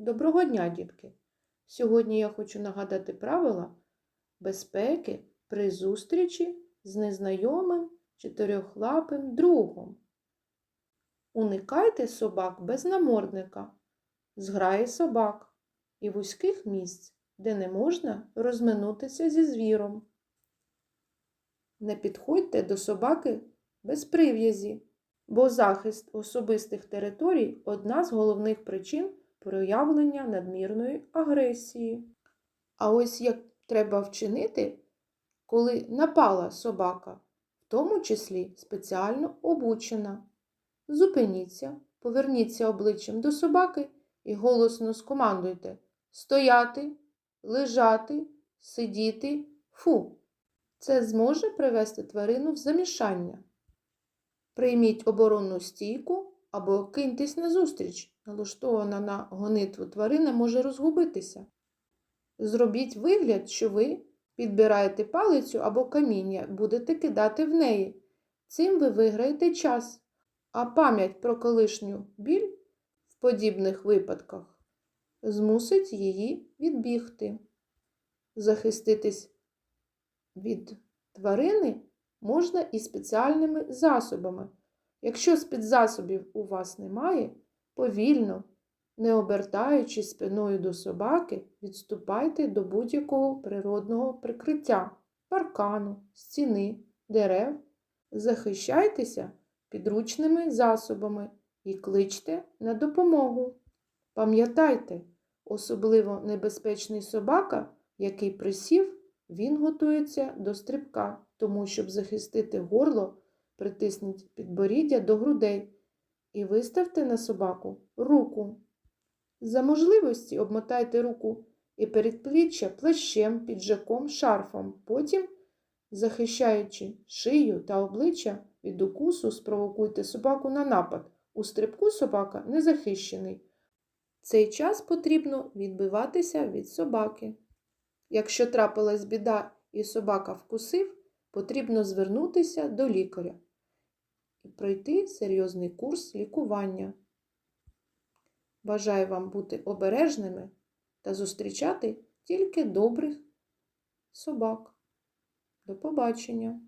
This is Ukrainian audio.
Доброго дня, дітки! Сьогодні я хочу нагадати правила безпеки при зустрічі з незнайомим чотирьохлапим другом. Уникайте собак без намордника, зграї собак і вузьких місць, де не можна розминутися зі звіром. Не підходьте до собаки без прив'язі, бо захист особистих територій одна з головних причин проявлення надмірної агресії. А ось як треба вчинити, коли напала собака, в тому числі спеціально обучена. Зупиніться, поверніться обличчям до собаки і голосно скомандуйте стояти, лежати, сидіти, фу. Це зможе привести тварину в замішання. Прийміть оборонну стійку або киньтесь назустріч. Налаштована на гонитву тварина може розгубитися. Зробіть вигляд, що ви підбираєте палицю або каміння, будете кидати в неї. Цим ви виграєте час, а пам'ять про колишню біль в подібних випадках змусить її відбігти. Захиститись від тварини можна і спеціальними засобами. Якщо спецзасобів у вас немає, повільно, не обертаючись спиною до собаки, відступайте до будь-якого природного прикриття, паркану, стіни, дерев, захищайтеся підручними засобами і кличте на допомогу. Пам'ятайте, особливо небезпечний собака, який присів, він готується до стрибка, тому, щоб захистити горло, притисніть підборіддя до грудей і виставте на собаку руку. За можливості обмотайте руку і передпліччя плащем, піджаком, шарфом. Потім, захищаючи шию та обличчя від укусу, спровокуйте собаку на напад. У стрибку собака не захищений. Цей час потрібно відбиватися від собаки. Якщо трапилась біда і собака вкусив, потрібно звернутися до лікаря пройти серйозний курс лікування. Бажаю вам бути обережними та зустрічати тільки добрих собак. До побачення!